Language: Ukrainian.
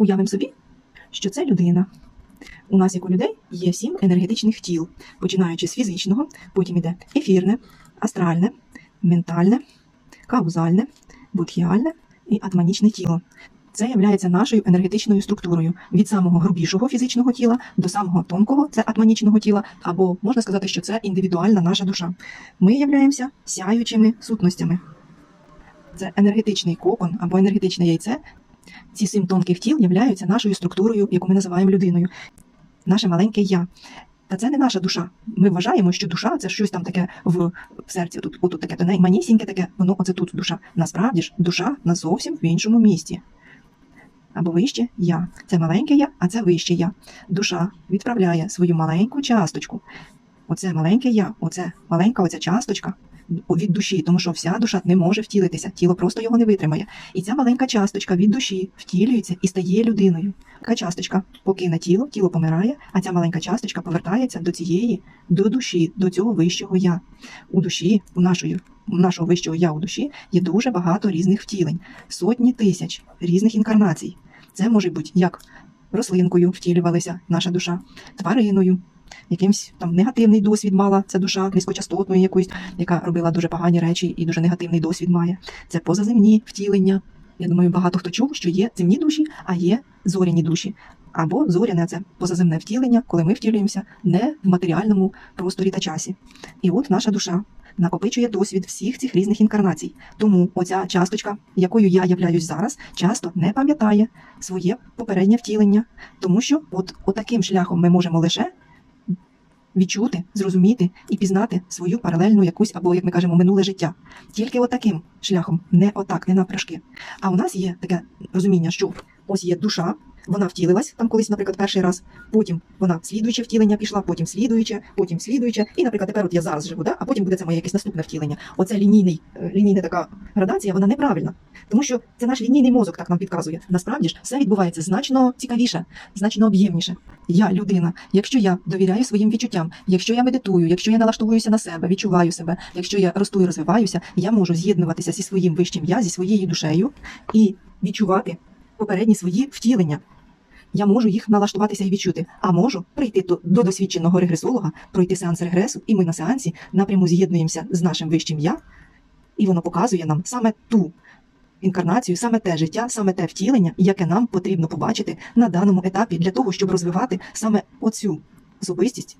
Уявимо собі, що це людина. У нас, як у людей, є сім енергетичних тіл, починаючи з фізичного, потім іде ефірне, астральне, ментальне, каузальне, будхіальне і атманічне тіло. Це є нашою енергетичною структурою від самого грубішого фізичного тіла до самого тонкого, це атманічного тіла, або можна сказати, що це індивідуальна наша душа. Ми являємося сяючими сутностями. Це енергетичний кокон або енергетичне яйце. Ці сім тонких тіл являються нашою структурою, яку ми називаємо людиною, наше маленьке я. Та це не наша душа. Ми вважаємо, що душа це щось там таке в серці. Тут, отут таке тоненьке, манісіньке таке, воно оце тут душа. Насправді ж, душа на зовсім в іншому місці. Або вище я. Це маленьке я, а це вище я. Душа відправляє свою маленьку часточку. Оце маленьке я, оце маленька оця часточка від душі, тому що вся душа не може втілитися, тіло просто його не витримає. І ця маленька часточка від душі втілюється і стає людиною. Така часточка покине тіло, тіло помирає, а ця маленька часточка повертається до цієї, до душі, до цього вищого я. У душі, у нашої, у нашого вищого я у душі є дуже багато різних втілень, сотні тисяч різних інкарнацій. Це може бути як рослинкою втілювалася наша душа, твариною. Якимсь там негативний досвід мала ця душа низькочастотною якоюсь, яка робила дуже погані речі і дуже негативний досвід має. Це позаземні втілення. Я думаю, багато хто чув, що є земні душі, а є зоряні душі. Або зоряне це позаземне втілення, коли ми втілюємося не в матеріальному просторі та часі. І от наша душа накопичує досвід всіх цих різних інкарнацій. Тому оця часточка, якою я являюсь зараз, часто не пам'ятає своє попереднє втілення, тому що от отаким шляхом ми можемо лише відчути, зрозуміти і пізнати свою паралельну якусь або, як ми кажемо, минуле життя. Тільки отаким шляхом, не отак, не навпрашки. А у нас є таке розуміння, що ось є душа. Вона втілилась там колись, наприклад, перший раз. Потім вона слідуюче втілення пішла, потім слідуюче, потім слідуюче. І, наприклад, тепер от я зараз живу, да? а потім буде це моє якесь наступне втілення. Оце лінійний, е, лінійна така градація, вона неправильна. Тому що це наш лінійний мозок так нам підказує. Насправді ж все відбувається значно цікавіше, значно об'ємніше. Я людина. Якщо я довіряю своїм відчуттям, якщо я медитую, якщо я налаштовуюся на себе, відчуваю себе, якщо я росту і розвиваюся, я можу з'єднуватися зі своїм вищим я, зі своєю душею і відчувати попередні свої втілення. Я можу їх налаштуватися і відчути, а можу прийти до, до досвідченого регресолога, пройти сеанс регресу, і ми на сеансі напряму з'єднуємося з нашим вищим я, і воно показує нам саме ту інкарнацію, саме те життя, саме те втілення, яке нам потрібно побачити на даному етапі для того, щоб розвивати саме оцю особистість.